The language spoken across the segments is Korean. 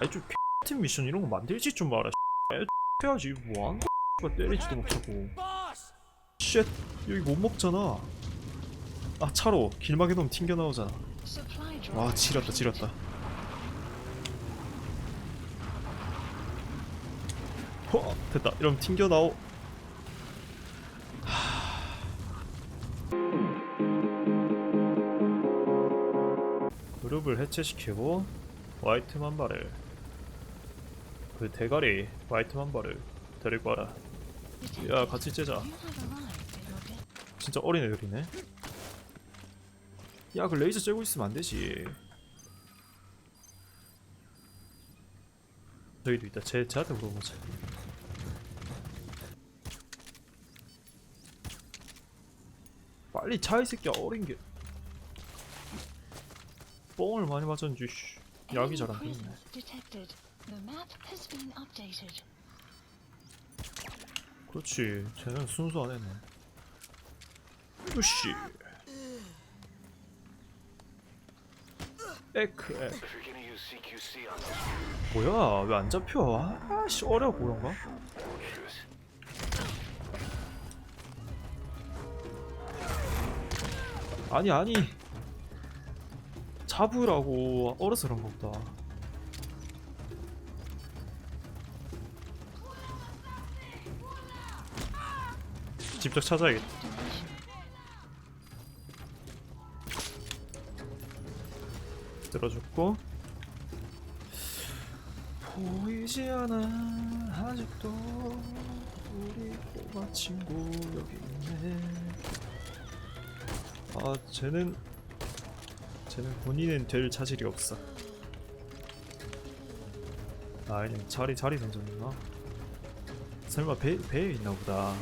아니 좀 X같은 미션 이런 거 만들지 좀 마라 해야지. 뭐하는 때리지도 못하고. 쉣 여기 못 먹잖아. 아 차로. 길막에 놈 튕겨 나오잖아. 와 지렸다 지렸다. 허 됐다. 이러면 튕겨 나오. 그룹을 해체시키고 화이트 만바를 그 대가리 화이트 만 바를 데리고 와라. 야 같이 째자. 진짜 어린 애들이네. 야그 레이저 쬐고 있으면 안 되지. 저기도 있다 쟤, 쟤한테 물어보자. 빨리 차 이 새끼야. 어린 게. 뽕을 많이 맞았는지 씨. 약이 잘안 Enemy 됐네 그렇지 쟤는 순수 안 했네 으씨 에크 에크 뭐야 왜 안 잡혀 아씨 어려워 그런가. 아니 아니 잡으라고 얼어서 그런 거 보다 직접 찾아야겠다. 들어줬고. 보이지 않아. 아직도 우리 꼬마 친구 여기 있네. 아 쟤는 쟤는 본인은 될 자질이 없어. 아 아니 자리 자리 던졌나? 설마 배, 배에 있나 보다.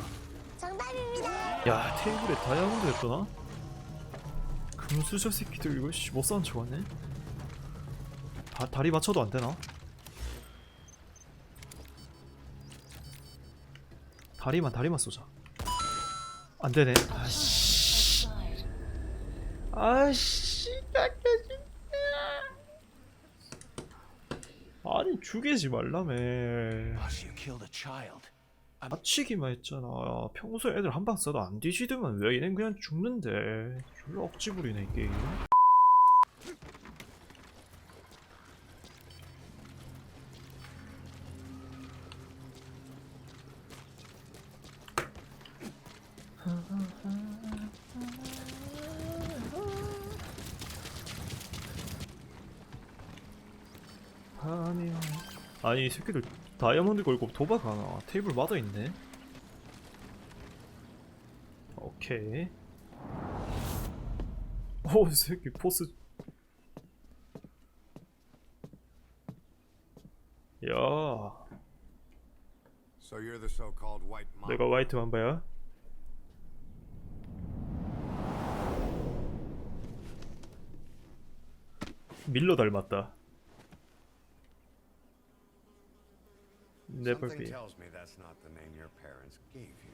야 테이블에 다이아몬드 냈더나? 금수저 새끼들 이거 씨, 못 싸운 척 하네 다, 다리 맞춰도 안 되나? 다리만 다리만 쏘자 안 되네 아씨. 아씨 아니 죽이지 말라며 Child. 다치기만 했잖아. 평소에 애들 한방 쏴도 안 뒤지더만. 왜 얘는 그냥 죽는데? 졸라 억지 부리네 이 게임. 아니 이 새끼들 다이아몬드 걸고 도박 하나? 테이블 맞아있네. 오케이. 오이 새끼 포스. 야. So you're the so-called white. 내가 화이트 만바야? 밀러 닮았다 Never Something be tells me that's not the name your parents gave you.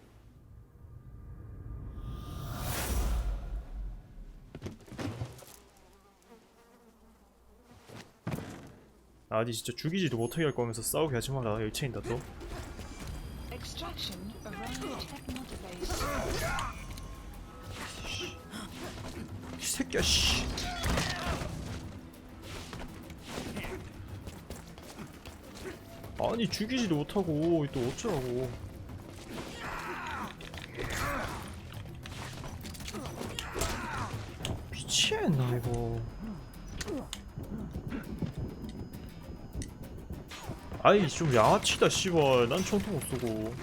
아니 진짜 죽이지도 못하게 할 거면서 싸우게 하지 마라 열체인다 또 Extraction around Technoda base. 이 새끼야 씨 아니 죽이지도 못하고 또 어쩌라고. 미치겠나 이거. 아이 좀 양아치다 씨발. 난 총도 못 쏘고.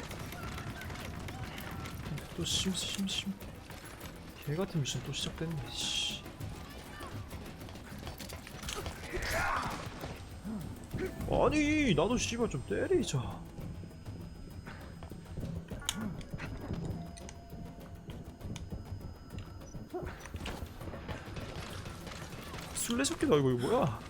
또 심 심심. 개같은 미션 또 시작됐네 씨 아니 나도 씨발 좀 때리자 술래잡기다 이거 이거 뭐야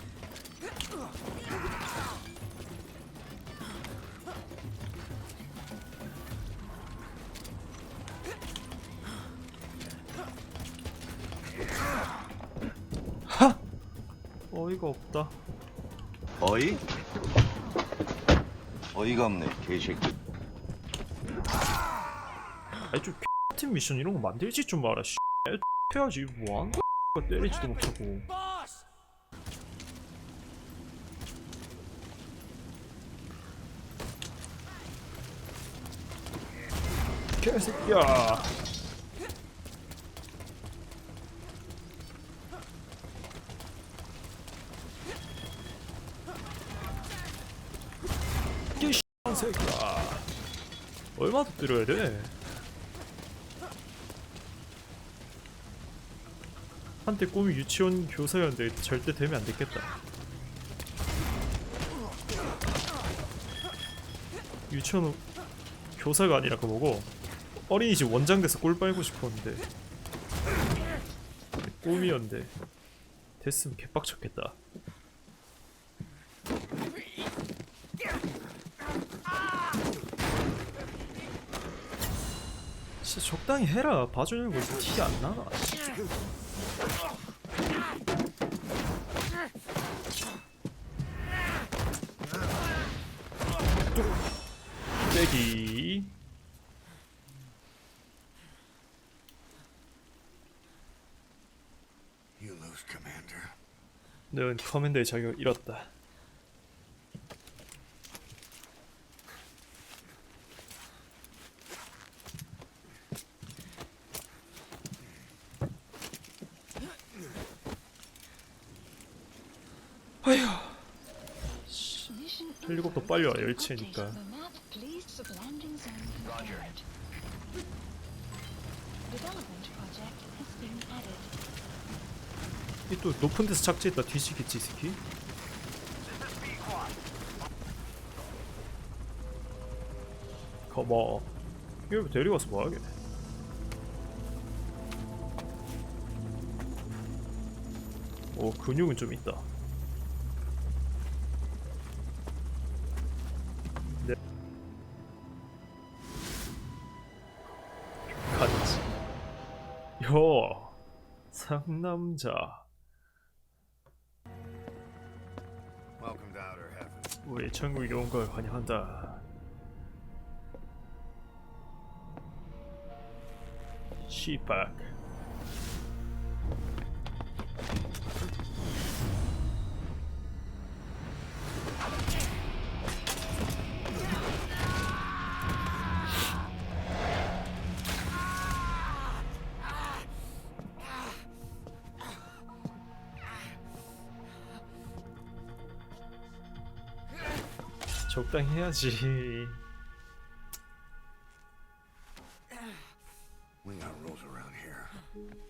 하! 어이가 없다 어이? 어이가 없네 개새끼. 아니 좀 같은 미션 이런 거 만들지 좀 마라 씨. 해야지. 거야? 때리지도 못하고. 개새끼야 이 X한 새끼야 얼마 더 때려야 돼? 한때 꿈이 유치원 교사였는데 절대 되면 안 됐겠다. 유치원 교사가 아니라 그 뭐고 어린이집 원장 돼서 꼴 빨고 싶었는데 꿈이었는데 됐으면 개빡쳤겠다. 진짜 적당히 해라. 봐주는 거티안 나가. 빼기 You lose, Commander. 넌 커맨더의 자격을 잃었다 헬리콥터 빨리 와 added. 이또 높은 데서 착지했다 뒤지겠지 이 새끼 거봐 이거 데리고와서 뭐하게 오 근육은 좀 있다 요 상남자. 우리 천국에 온 걸 환영한다. 시박. 적당히 해야지.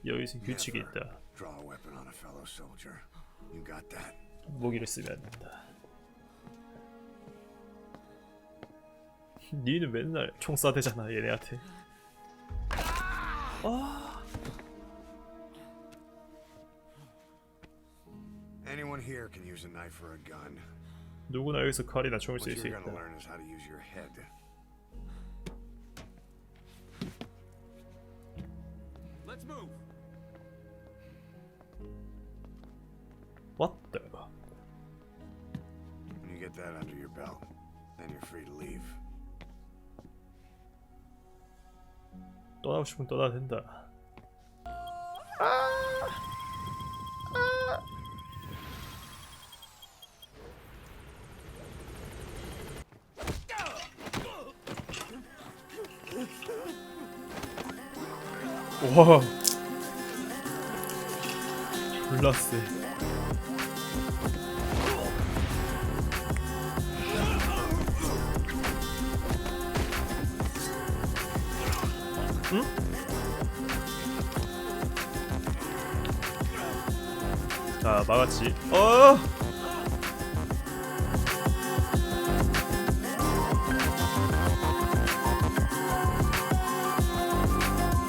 여기서 규칙이 있다. 무기를 쓰면 안 된다. 니는 맨날 총 쏴대잖아 얘네한테. Anyone here can use a knife or a gun. 누구나 여기서 칼이나 총을 What 쓸 수 you're gonna 있다. learn is how to use your head. Let's move. What the? When you get that under your belt, then you're free to leave. 떠나고 싶으면 떠나도 된다. 와. 졸라 세자 막았지 어